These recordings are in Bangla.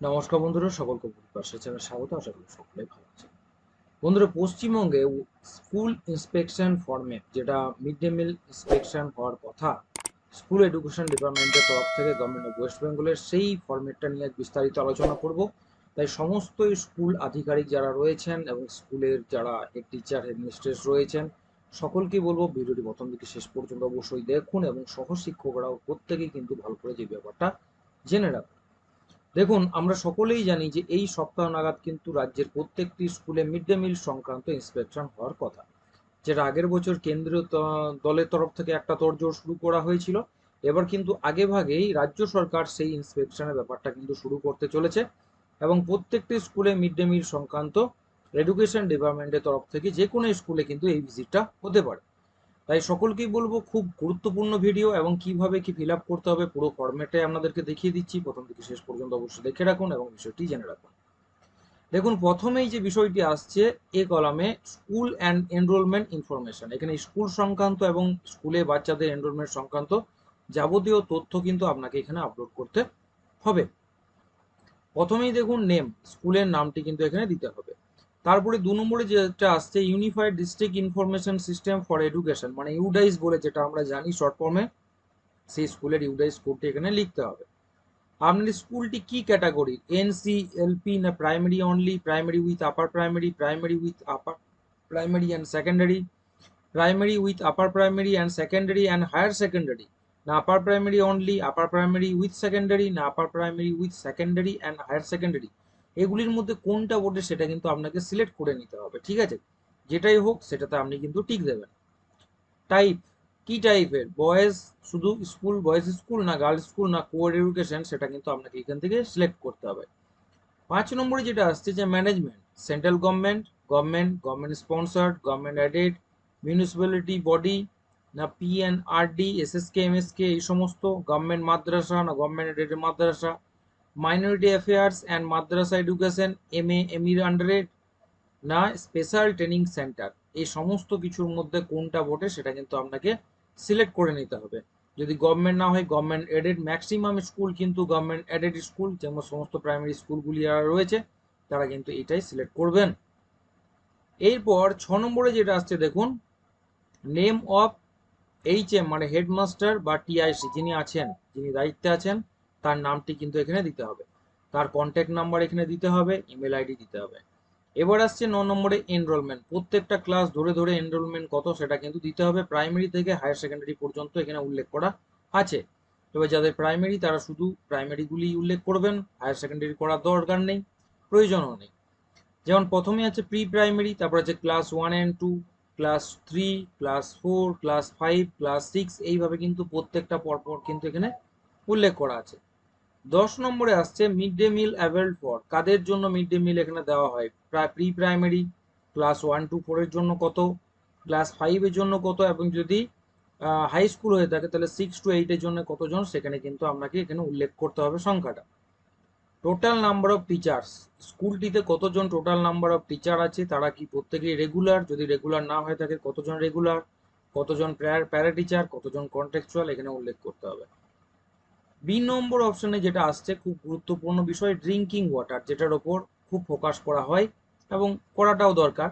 নমস্কার বন্ধুরা, সকলকে পাশে চ্যানেল স্বাগত, আশা করি সকলে ভালো আছে বন্ধুরা, পশ্চিমবঙ্গে স্কুল ইন্সপেকশন ফর্মেট যেটা মিড ডে মিল ইন্সপেকশন হওয়ার কথা, স্কুল এডুকেশন ডিপার্টমেন্টের তরফ থেকে গভর্নমেন্ট অফ ওয়েস্ট বেঙ্গলের সেই ফর্মেটটা নিয়ে বিস্তারিত আলোচনা করব। তাই সমস্ত স্কুল আধিকারিক যারা রয়েছেন এবং স্কুলের যারা হেড টিচার হেডমিস্ট্রেস রয়েছেন সকলকে বলব ভিডিওটি প্রথম থেকে শেষ পর্যন্ত অবশ্যই দেখুন এবং সহশিক্ষকরাও প্রত্যেকেই কিন্তু ভালো করে যে ব্যাপারটা জেনে রাখুন। দেখুন, আমরা সকলেই জানি যে এই সপ্তাহ নাগাদ কিন্তু রাজ্যের প্রত্যেকটি স্কুলে মিড ডে মিল সংক্রান্ত ইন্সপেকশন হওয়ার কথা। যেটা আগের বছর কেন্দ্রীয় দলের তরফ থেকে একটা তোড়জোড় শুরু করা হয়েছিল। এবার কিন্তু আগে ভাগেই রাজ্য সরকার সেই ইন্সপেকশনের ব্যাপারটা কিন্তু শুরু করতে চলেছে এবং প্রত্যেকটি স্কুলে মিড ডে মিল সংক্রান্ত এডুকেশন ডিপার্টমেন্টের তরফ থেকে যে কোনো স্কুলে কিন্তু এই ভিজিটটা হতে পারে। তাই সকলকেই বলব, খুব গুরুত্বপূর্ণ ভিডিও এবং কীভাবে কি ফিল করতে হবে পুরো ফর্মেটে আপনাদেরকে দেখিয়ে দিচ্ছি। প্রথম থেকে শেষ পর্যন্ত অবশ্যই দেখে রাখুন এবং বিষয়টি জেনে রাখুন। দেখুন, প্রথমেই যে বিষয়টি আসছে, এ কলামে স্কুল অ্যান্ড এনরোলমেন্ট ইনফরমেশন এখানে স্কুল সংক্রান্ত এবং স্কুলে বাচ্চাদের এনরোলমেন্ট সংক্রান্ত যাবতীয় তথ্য কিন্তু আপনাকে এখানে আপলোড করতে হবে। প্রথমেই দেখুন নেম স্কুলের নামটি কিন্তু এখানে দিতে হবে। তারপরে দু নম্বরে যেটা আসছে unified district information system for education মানে ইউডাইস বলে যেটা আমরা জানি শর্ট ফর্মে সেই স্কুলের ইউডাইস কোডটি এখানে লিখতে হবে। আপনার স্কুলটি কি ক্যাটাগরি এনসি এলপি না primary only primary with upper primary primary with upper primary and secondary primary with upper primary and secondary and higher secondary না upper primary only upper primary with secondary না upper primary with secondary and higher secondary এগুলির মধ্যে কোনটা বোর্ডে সেটা কিন্তু আপনাকে সিলেক্ট করে নিতে হবে, ঠিক আছে? যেটাই হোক সেটাতে আপনি কিন্তু টিক দেবেন। টাইপ কি টাইপের বয়েজ শুধু স্কুল বয়েজ স্কুল না গার্লস স্কুল না কোর এডুকেশন সেটা কিন্তু আপনাকে এখান থেকে সিলেক্ট করতে হবে। পাঁচ নম্বরে যেটা আসছে যে management central government government government sponsored government aided municipality body না পিএনআরডি এসএসকে এমএসকে এই সমস্ত গভর্নমেন্ট মাদ্রাসা না government aided madrasa minority affairs and madrasa education M A এমির unaided না স্পেশাল ট্রেনিং সেন্টার এই সমস্ত কিছুর মধ্যে কোনটা ভোটে সেটা কিন্তু আপনাকে সিলেক্ট করে নিতে হবে। যদি গভর্নমেন্ট না হয় গভর্নমেন্ট এডেড ম্যাক্সিমাম স্কুল কিন্তু গভর্নমেন্ট এডেড স্কুল যেমন সমস্ত প্রাইমারি স্কুলগুলি যারা রয়েছে, তারা কিন্তু এটাই সিলেক্ট করবেন। এরপর ছ নম্বরে যেটা আসছে, দেখুন নেম অফ এইচ এম মানে হেডমাস্টার বা টিআইসি যিনি আছেন, যিনি দায়িত্বে আছেন তার নামটি কিন্তু এখানে দিতে হবে। তার কন্ট্যাক্ট নাম্বার এখানে দিতে হবে ইমেল আইডি দিতে হবে। এবার আসছে ন নম্বরে এনরোলমেন্ট প্রত্যেকটা ক্লাস ধরে ধরে এনরোলমেন্ট কত সেটা কিন্তু দিতে হবে। প্রাইমারি থেকে হায়ার সেকেন্ডারি পর্যন্ত এখানে উল্লেখ করা আছে। তবে যাদের প্রাইমারি তারা শুধু প্রাইমারিগুলি উল্লেখ করবেন। হায়ার সেকেন্ডারি করার দরকার নেই, প্রয়োজনও নেই। যেমন প্রথমে আছে প্রি প্রাইমারি তারপর আছে class one and two class three class four class five class six এইভাবে কিন্তু প্রত্যেকটা পরপর কিন্তু এখানে উল্লেখ করা আছে। দশ নম্বরে আসছে mid day meal availed for. কাদের জন্য মিড ডে মিল এখানে দেওয়া হয়? Pre primary class one two ফোরের জন্য কত? ক্লাস ফাইভের জন্য কত? এবং যদি হাই স্কুল হয়ে থাকে, তাহলে সিক্স টু এইটের জন্য কতজন? সেখানে কিন্তু আপনাকে এখানে উল্লেখ করতে হবে সংখ্যাটা। Total number of teachers. স্কুলটিতে কতজন টোটাল নাম্বার অফ টিচার আছে? তারা কি প্রত্যেকেই রেগুলার? যদি রেগুলার না হয়ে থাকে, কতজন রেগুলার? কতজন প্যারা টিচার কতজন কন্ট্রাকচুয়াল এখানে উল্লেখ করতে হবে। বি নম্বর অপশনে যেটা আসছে খুব গুরুত্বপূর্ণ বিষয় ড্রিঙ্কিং ওয়াটার যেটার ওপর খুব ফোকাস করা হয় এবং করাটাও দরকার।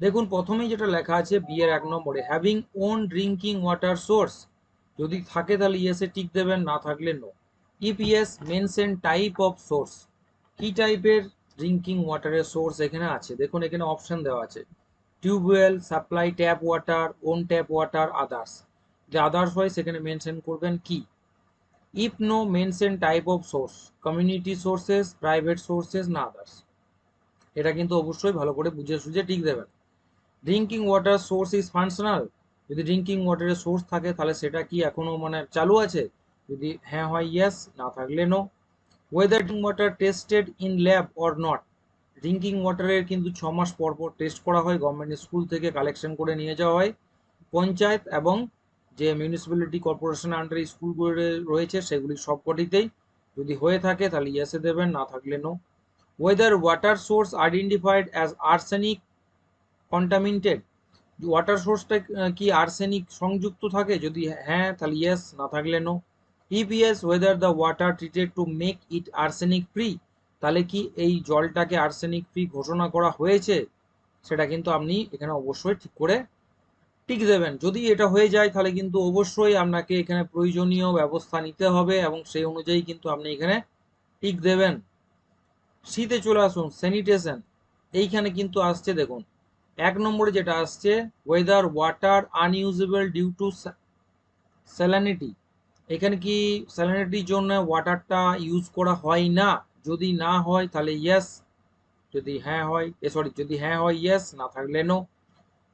দেখুন, প্রথমেই যেটা লেখা আছে বি এর এক নম্বরে having own drinking water source যদি থাকে তাহলে ইয়েসে টিক দেবেন, না থাকলে no if yes mention type of source কি টাইপের ড্রিঙ্কিং ওয়াটারের সোর্স এখানে আছে? দেখুন, এখানে অপশন দেওয়া আছে। Tubewell supply tap water own tap water others যে আদার্স হয়, সেখানে মেনশন করবেন কি? If no mention type of source, community sources, private sources না others এটা কিন্তু অবশ্যই ভালো করে বুঝে সুঝে ঠিক দেবেন। Drinking water source is functional যদি ড্রিঙ্কিং ওয়াটারের সোর্স থাকে, তাহলে সেটা কি এখনও মানে চালু আছে? যদি হ্যাঁ হয় ইয়েস না থাকলে no whether drinking water tested in lab or not drinking ওয়াটারের কিন্তু ছ মাস পর পর টেস্ট করা হয়। গভর্নমেন্ট স্কুল থেকে কালেকশন করে নিয়ে যাওয়া হয়। পঞ্চায়েত এবং যে মিউনিসিপ্যালিটি কর্পোরেশন আন্ডারে স্কুলগুলো রয়েছে, সেগুলি সবকটিতেই যদি হয়ে থাকে, তাহলে ইয়েসে দেবেন, না থাকলে no whether water source identified as arsenic contaminated water সোর্সটা কি আর্সেনিক সংযুক্ত থাকে? যদি হ্যাঁ তাহলে ইয়েস না থাকলে no if yes whether the water treated to make it arsenic free তাহলে কি এই জলটাকে আর্সেনিক ফ্রি ঘোষণা করা হয়েছে? সেটা কিন্তু আপনি এখানে অবশ্যই ঠিক করে টিক দেবেন। যদি এটা হয়ে যায়, তাহলে কিন্তু অবশ্যই আপনাকে এখানে প্রয়োজনীয় ব্যবস্থা নিতে হবে এবং সেই অনুযায়ী কিন্তু আপনি এখানে টিক দেবেন। শীতে চলে আসুন স্যানিটেশন এইখানে কিন্তু আসছে, দেখুন, এক নম্বরে যেটা আসছে whether water unusable due to salinity এখানে কি স্যালানিটির জন্য ওয়াটারটা ইউজ করা হয় না? যদি না হয়, তাহলে ইয়েস যদি হ্যাঁ হয়, এ সরি যদি হ্যাঁ হয় ইয়েস না থাকলে no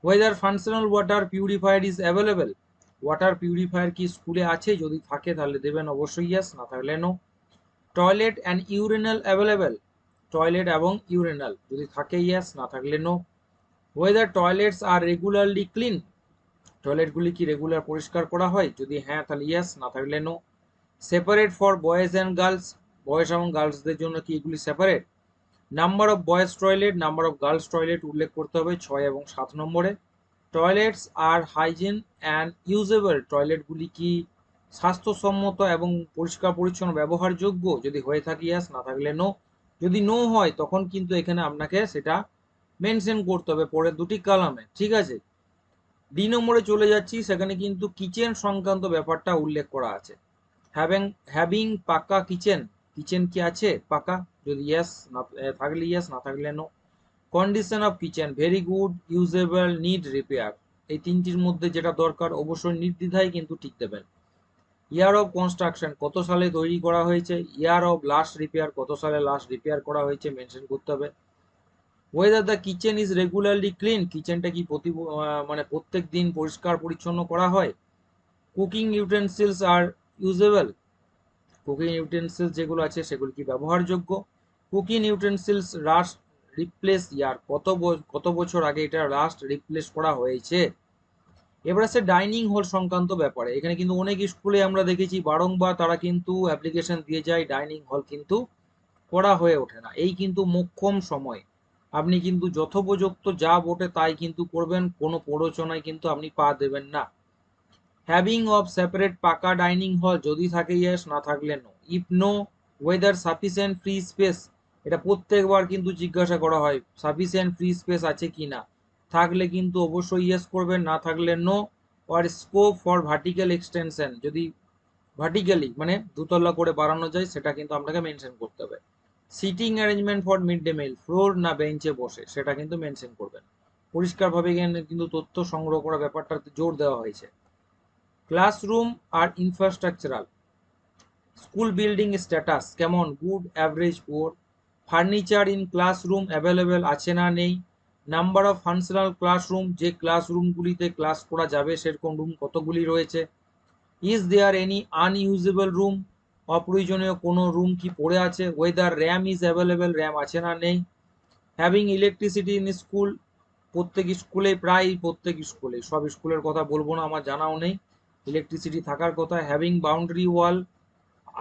whether functional water purifier is available water purifier কি স্কুলে আছে? যদি থাকে তাহলে দেবেন অবশ্যই ইয়েস না থাকলে no toilet and urinal available toilet এবং ইউরিনাল যদি থাকে ইয়েস না থাকলে no whether toilets are regularly clean টয়লেটগুলি কি রেগুলার পরিষ্কার করা হয়? যদি হ্যাঁ তাহলে ইয়েস না থাকলে no separate for boys and girls boys এবং গার্লসদের জন্য কি এগুলি separate number of boys toilet number of girls toilet উল্লেখ করতে হবে ছয় এবং সাত নম্বরে। টয়লেটস আর হাইজিন অ্যান্ড ইউজেবল টয়লেটগুলি কি স্বাস্থ্যসম্মত এবং পরিষ্কার, পরিচ্ছন্ন, ব্যবহারযোগ্য? যদি হয়ে থাকে ইয়াস না থাকলে নো যদি নো হয়, তখন কিন্তু এখানে আপনাকে সেটা মেনশন করতে হবে পরের দুটি কালামে ঠিক আছে? ডি নম্বরে চলে যাচ্ছি, সেখানে কিন্তু কিচেন সংক্রান্ত ব্যাপারটা উল্লেখ করা আছে। Having having pucca kitchen kitchen কি আছে? পাকা যদি ইয়েস না থাকলে ইয়েস না থাকলে no condition of kitchen very good usable need repair এই তিনটির মধ্যে যেটা দরকার, অবশ্যই নির্দ্বিধায় কিন্তু ঠিক দেবেন। ইয়ার অফ কনস্ট্রাকশন কত সালে তৈরি করা হয়েছে? ইয়ার অফ লাস্ট রিপেয়ার কত সালে লাস্ট রিপেয়ার করা হয়েছে? মেনশন করতে হবে। Whether the kitchen is regularly clean কিচেনটা কি প্রতি মানে প্রত্যেক দিন পরিষ্কার পরিচ্ছন্ন করা হয়? কুকিং ইউটেন্সিলস আর ইউজেবল কুকিং ইউটেন্সিলস যেগুলো আছে, সেগুলো কি ব্যবহারযোগ্য? Cooking utensils last replace year. কত কত বছর আগে এটা লাস্ট রিপ্লেস করা হয়েছে? এবার আছে ডাইনিং হল সংক্রান্ত ব্যাপারে। এখানে কিন্তু অনেক স্কুলে আমরা দেখেছি, বারংবার তারা কিন্তু অ্যাপ্লিকেশন দিয়ে যায় ডাইনিং হল কিন্তু করা হয়ে ওঠে না। এই কিন্তু মোক্ষম সময়। আপনি কিন্তু যথোপযুক্ত যা বটে তাই কিন্তু করবেন, কোনো প্ররোচনায় কিন্তু আপনি পা দেবেন না। Having of separate pucca dining hall যদি থাকে, ইয়েস, না থাকলে no. If no, whether sufficient free space. এটা প্রত্যেকবার কিন্তু জিজ্ঞাসা করা হয় সাফিসিয়েন্ট ফ্রি স্পেস আছে কি না? থাকলে কিন্তু অবশ্যই ইয়েস করবেন, না থাকলে নো আর স্কোপ ফর ভার্টিক্যাল এক্সটেনশন যদি ভার্টিক্যালি মানে দুতলা করে বাড়ানো যায়, সেটা কিন্তু আপনাকে মেনশন করতে হবে। Sitting arrangement for mid day meal floor না বেঞ্চে বসে, সেটা কিন্তু মেনশন করবেন। পরিষ্কারভাবে কিন্তু তথ্য সংগ্রহ করা ব্যাপারটাতে জোর দেওয়া হয়েছে। ক্লাসরুম আর ইনফ্রাস্ট্রাকচারাল স্কুল বিল্ডিং স্ট্যাটাস কেমন? Good average poor furniture in classroom available আছে না নেই? নাম্বার অফ ফাংশনাল ক্লাসরুম, যে ক্লাসরুমগুলিতে ক্লাস করা যাবে, সেরকম রুম কতগুলি রয়েছে? Is there any unusable room অপ্রয়োজনীয় কোনো রুম কি পড়ে আছে? Whether ramp is available ramp আছে না নেই? হ্যাভিং ইলেকট্রিসিটি ইন স্কুল প্রত্যেক স্কুলে প্রায় প্রত্যেক স্কুলে, সব স্কুলের কথা বলব না, আমার জানাও নেই। ইলেকট্রিসিটি থাকার কথা হ্যাভিং বাউন্ডারি ওয়াল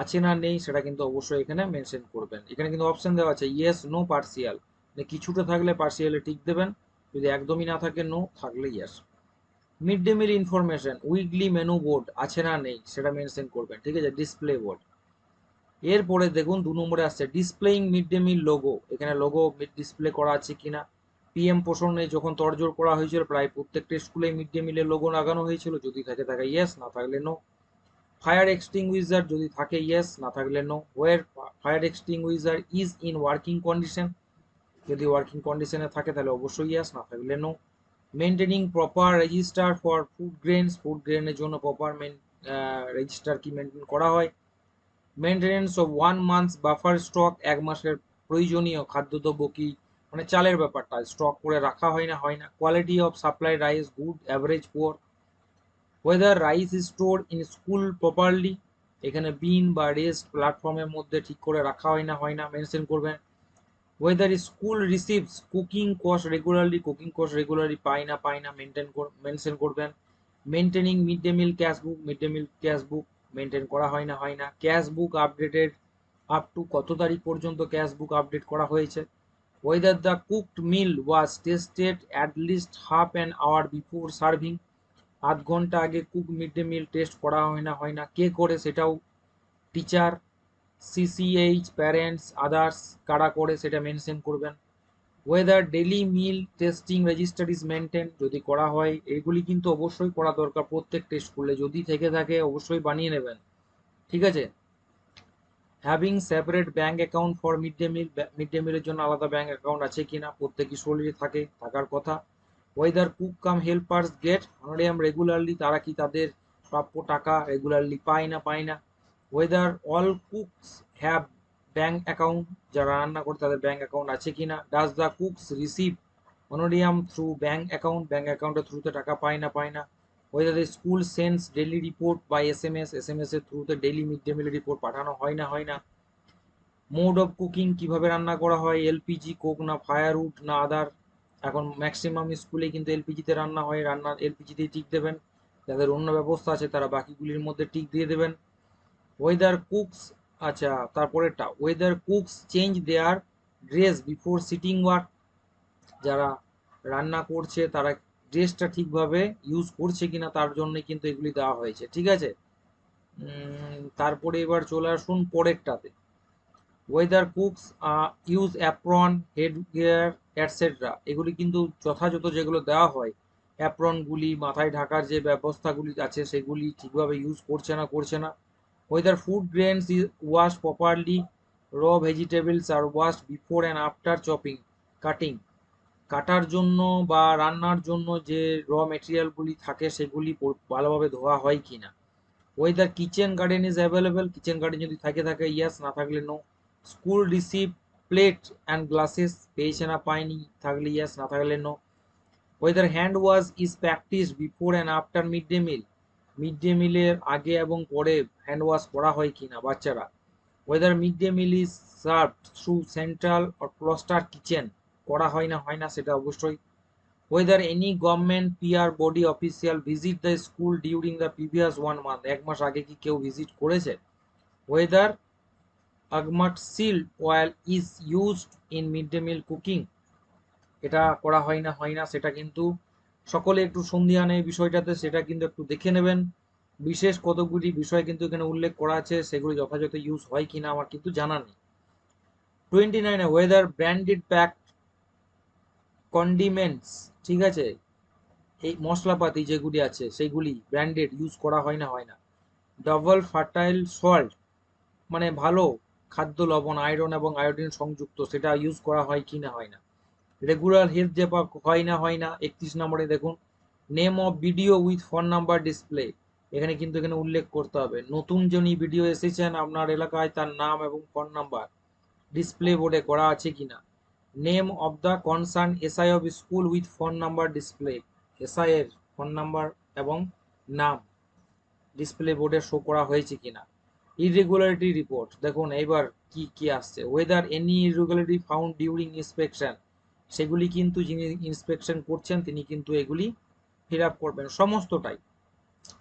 আছে না নেই, সেটা কিন্তু অবশ্যই এখানে মেনশন করবেন। এখানে কিন্তু অপশন দেওয়া আছে ইয়েস নো পার্সিয়াল মানে কিছুটা থাকলে পার্সিয়ালে ঠিক দেবেন, যদি একদমই না থাকে নো থাকলে yes mid day meal information weekly menu board আছে না নেই, সেটা মেনশন করবেন, ঠিক আছে? ডিসপ্লে বোর্ড এরপরে দেখুন, দু নম্বরে আসছে displaying mid day meal logo এখানে লোগো ডিসপ্লে করা আছে কিনা? পিএম পোষণে যখন তড়জোড় করা হয়েছিল, প্রায় প্রত্যেকটা স্কুলে মিড ডে মিলের লোগো লাগানো হয়েছিল, যদি থাকে থাকে ইয়েস না থাকলে নো ফায়ার এক্সটিংগুইজার যদি থাকে ইয়েস না থাকলে no whether fire extinguisher is in working condition যদি ওয়ার্কিং কন্ডিশনে থাকে, তাহলে অবশ্যই ইয়েস না থাকলে no maintaining proper register for food grains food গ্রেনের জন্য প্রপার মেন রেজিস্টার কি মেনটেন করা হয়? Maintenance of one months buffer stock এক মাসের প্রয়োজনীয় খাদ্যদ্রব্য কি? মানে চালের ব্যাপারটা স্টক করে রাখা হয় না হয় না। Quality of supply rice good average poor whether rice is store in school properly এখানে বিন বা রেস্ট প্ল্যাটফর্মের মধ্যে ঠিক করে রাখা হয় না হয় না মেনশন করবেন। Whether school receives cooking course regularly cooking course regularly পায় না পায় না মেনটেন মেনশন করবেন। Maintaining mid day meal cash book mid day meal cash book maintain করা হয় না হয় না। Cash book updated up to কত তারিখ পর্যন্ত ক্যাশ বুক আপডেট করা হয়েছে? Whether the cooked meal was tested at least half an hour before serving আধ ঘণ্টা আগে cook mid day meal test করা হয় না হয় না। কে করে সেটাও টিচার সিসিএইচ প্যারেন্টস আদার্স কারা করে সেটা মেনশন করবেন। Whether daily meal testing register is maintain যদি করা হয়, এগুলি কিন্তু অবশ্যই করা দরকার প্রত্যেক টেস্ট করলে। যদি থেকে থাকে, অবশ্যই বানিয়ে নেবেন। ঠিক আছে? Having separate bank account for mid day meal mid day মিলের জন্য আলাদা ব্যাঙ্ক অ্যাকাউন্ট আছে কিনা প্রত্যেক স্কুলেরই থাকে, থাকার কথা। Whether cook cum helpers get honorarium regularly তারা কি তাদের প্রাপ্য টাকা রেগুলারলি পায় না পায় না। Whether all cooks have bank account যারা রান্না করে তাদের ব্যাঙ্ক অ্যাকাউন্ট আছে কি না। Does the cooks receive honorarium through bank account bank অ্যাকাউন্টের থ্রুতে টাকা পায় না পায় না। Whether school sends daily report by S M S S M S এর থ্রুতে ডেলি মিড ডে মিলের রিপোর্ট পাঠানো হয় না হয় না। মোড অফ কুকিং কীভাবে রান্না করা হয়? এলপিজি কোক না ফায়ারউড না আদার এখন ম্যাক্সিমাম স্কুলে কিন্তু এলপিজিতে রান্না হয় রান্নার এলপিজিতেই টিক দেবেন। যাদের অন্য ব্যবস্থা আছে, তারা বাকিগুলির মধ্যে টিক দিয়ে দেবেন। ওয়েদার কুকস আচ্ছা তারপরেরটা whether cooks change their dress before sitting work যারা রান্না করছে, তারা ড্রেসটা ঠিকভাবে ইউজ করছে কিনা, তার জন্য কিন্তু এগুলি দেওয়া হয়েছে, ঠিক আছে? তারপরে এবার চলে আসুন পরেরটাতে। Whether cooks use apron head gear etcetera এগুলি কিন্তু যথাযথ যেগুলো দেওয়া হয় অ্যাপ্রনগুলি মাথায় ঢাকার যে ব্যবস্থাগুলি আছে সেগুলি ঠিকভাবে ইউজ করছে না করছে না। Whether food grains is wash properly raw vegetables are wash before and after chopping cutting কাটার জন্য বা রান্নার জন্য যে র মেটেরিয়ালগুলি থাকে সেগুলি ভালোভাবে ধোয়া হয় কি না। Whether kitchen garden is available kitchen garden যদি থাকে থাকে ইয়াস না থাকলে no school receive plate and glasses পেয়েছে না পায়নি থাকলে ইয়াস না থাকলে no whether hand wash is practice before and after mid day meal mid day মিলের আগে এবং পরে হ্যান্ড ওয়াশ করা হয় কি না বাচ্চারা? Whether mid day meal is serve through central or cluster kitchen করা হয় না হয় না, সেটা অবশ্যই। Whether any government PR body official visit the school during the previous one month এক মাস আগে কি কেউ ভিজিট করেছে? Whether Agmark seal oil is used in mid day meal cooking. এটা করা হয় না হয় না, সেটা কিন্তু সকলে একটু সন্ধিহান এই বিষয়টাতে, সেটা কিন্তু একটু দেখে নেবেন। বিশেষ কতগুলি বিষয় কিন্তু এখানে উল্লেখ করা আছে, সেগুলি যথাযথ ইউজ হয় কিনা আমার কিন্তু জানা নেই। টোয়েন্টি নাইনে ওয়েদার ব্র্যান্ডেড প্যাক কন্ডিমেন্টস ঠিক আছে? এই মশলাপাতি যেগুলি আছে, সেগুলি ব্র্যান্ডেড ইউজ করা হয় না হয় না। ডাবল ফার্টাইল সল্ট মানে ভালো খাদ্য লবণ, আয়রন এবং আয়োডিন সংযুক্ত, সেটা ইউজ করা হয় কি না হয় না। রেগুলার হেলথ চেক হয় না হয় না, একত্রিশ নম্বরে দেখুন name of video with phone number display এখানে কিন্তু এখানে উল্লেখ করতে হবে। নতুন যিনি ভিডিও এসেছেন, আপনার এলাকায় তার নাম এবং ফোন নাম্বার ডিসপ্লে বোর্ডে করা আছে কিনা name of the concern SI of school with phone number display SI এর ফোন নাম্বার এবং নাম ডিসপ্লে বোর্ডে শো করা হয়েছে কিনা ইরেগুলারিটি রিপোর্ট দেখুন এবার কি কি আসছে? Whether any irregularity found during inspection সেগুলি কিন্তু যিনি ইন্সপেকশন করছেন, তিনি কিন্তু এগুলি ফিল আপ করবেন, সমস্তটাই।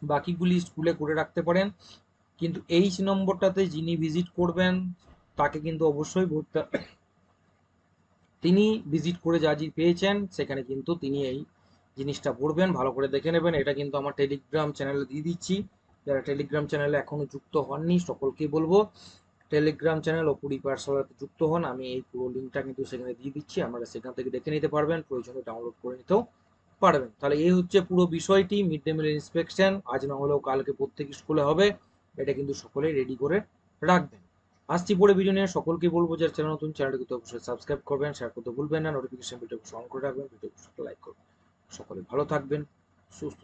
বাকিগুলি স্কুলে করে রাখতে পারেন। কিন্তু এইচ নম্বরটাতে যিনি ভিজিট করবেন, তাকে কিন্তু অবশ্যই ভর্তি, তিনি ভিজিট করে যা যা পেয়েছেন, সেখানে কিন্তু তিনি এই জিনিসটা পড়বেন, ভালো করে দেখে নেবেন। এটা কিন্তু আমার টেলিগ্রাম চ্যানেলে দিয়ে দিচ্ছি। যারা টেলিগ্রাম চ্যানেলে এখনও যুক্ত হননি, সকলকেই বলব টেলিগ্রাম চ্যানেল ও কুড়ি পার্সেলাতে যুক্ত হন। আমি এই পুরো লিঙ্কটা কিন্তু সেখানে দিয়ে দিচ্ছি। আপনারা সেখান থেকে দেখে নিতে পারবেন, প্রয়োজনে ডাউনলোড করে নিতেও পারবেন। তাহলে এই হচ্ছে পুরো বিষয়টি মিড ডে মিল ইন্সপেকশন আজ না হলেও কালকে প্রত্যেক স্কুলে হবে, এটা কিন্তু সকলেই রেডি করে রাখবেন। আসছি পরে ভিডিও নিয়ে। সকলকে বলব, যারা চ্যানেল নতুন চ্যানেলটিকে অবশ্যই সাবস্ক্রাইব করবেন শেয়ার করতে ভুলবেন না। নোটিফিকেশন বিলটা অন করে রাখবেন ভিডিও লাইক করবেন। সকলে ভালো থাকবেন, সুস্থ